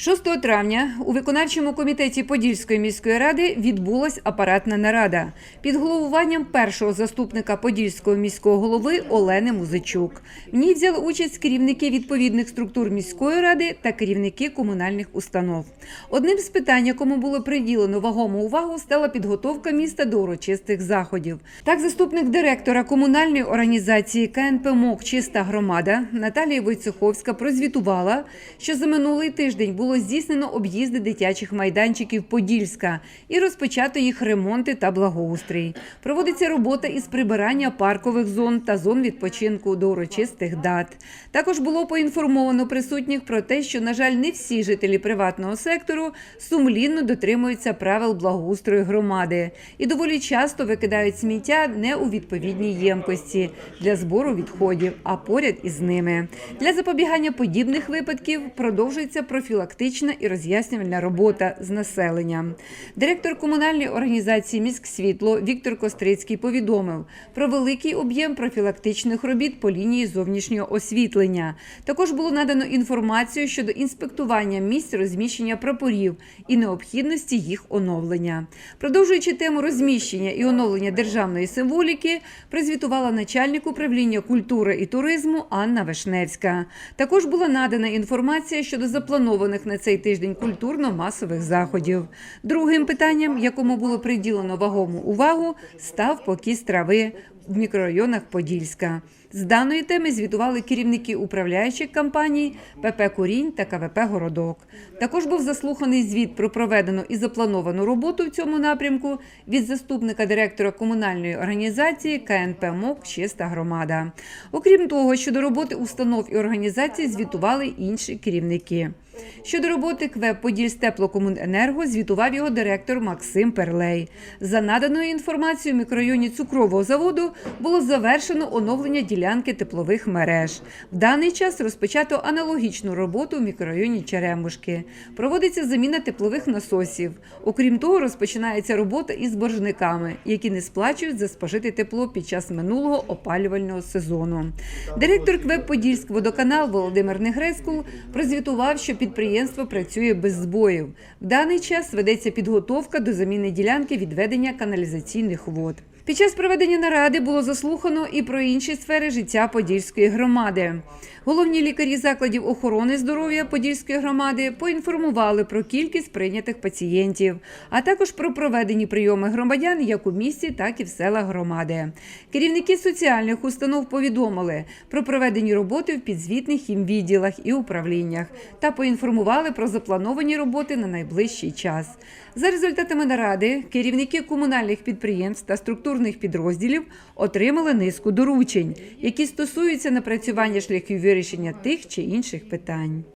6 травня у виконавчому комітеті Подільської міської ради відбулась апаратна нарада під головуванням першого заступника Подільського міського голови Олени Музичук. В ній взяли участь керівники відповідних структур міської ради та керівники комунальних установ. Одним з питань, якому було приділено вагому увагу, стала підготовка міста до урочистих заходів. Так, заступник директора комунальної організації КНП МОК Чиста громада Наталія Войцеховська прозвітувала, що за минулий тиждень було здійснено об'їзди дитячих майданчиків Подільська і розпочато їх ремонти та благоустрій. Проводиться робота із прибирання паркових зон та зон відпочинку до урочистих дат. Також було поінформовано присутніх про те, що, на жаль, не всі жителі приватного сектору сумлінно дотримуються правил благоустрою громади і доволі часто викидають сміття не у відповідній ємкості для збору відходів, а поряд із ними. Для запобігання подібних випадків продовжується профілактична і роз'яснювальна робота з населенням. Директор комунальної організації «Міськсвітло» Віктор Кострицький повідомив про великий об'єм профілактичних робіт по лінії зовнішнього освітлення. Також було надано інформацію щодо інспектування місць розміщення прапорів і необхідності їх оновлення. Продовжуючи тему розміщення і оновлення державної символіки, прозвітувала начальник управління культури і туризму Анна Вишневська. Також була надана інформація щодо запланованих на цей тиждень культурно-масових заходів. Другим питанням, якому було приділено вагому увагу, став покіс трави в мікрорайонах Подільська. З даної теми звітували керівники управляючих компаній ПП Курінь та КВП Городок. Також був заслуханий звіт про проведену і заплановану роботу в цьому напрямку від заступника директора комунальної організації КНП МОК Чиста громада. Окрім того, щодо роботи установ і організацій звітували інші керівники. Щодо роботи КВЕП Подільстеплокомуненерго звітував його директор Максим Перлей. За наданою інформацією, в мікрорайоні цукрового заводу було завершено оновлення ділянки теплових мереж. В даний час розпочато аналогічну роботу в мікрорайоні Черемушки. Проводиться заміна теплових насосів. Окрім того, розпочинається робота із боржниками, які не сплачують за спожите тепло під час минулого опалювального сезону. Директор КВЕП Подільськ водоканал Володимир Негрескул прозвітував, що підприємство працює без збоїв. В даний час ведеться підготовка до заміни ділянки відведення каналізаційних вод. Під час проведення наради було заслухано і про інші сфери життя Подільської громади. Головні лікарі закладів охорони здоров'я Подільської громади поінформували про кількість прийнятих пацієнтів, а також про проведені прийоми громадян як у місті, так і в селах громади. Керівники соціальних установ повідомили про проведені роботи в підзвітних їм відділах і управліннях та поінформували про заплановані роботи на найближчий час. За результатами наради керівники комунальних підприємств та структурних підрозділів отримали низку доручень, які стосуються напрацювання шляхів вирішення тих чи інших питань.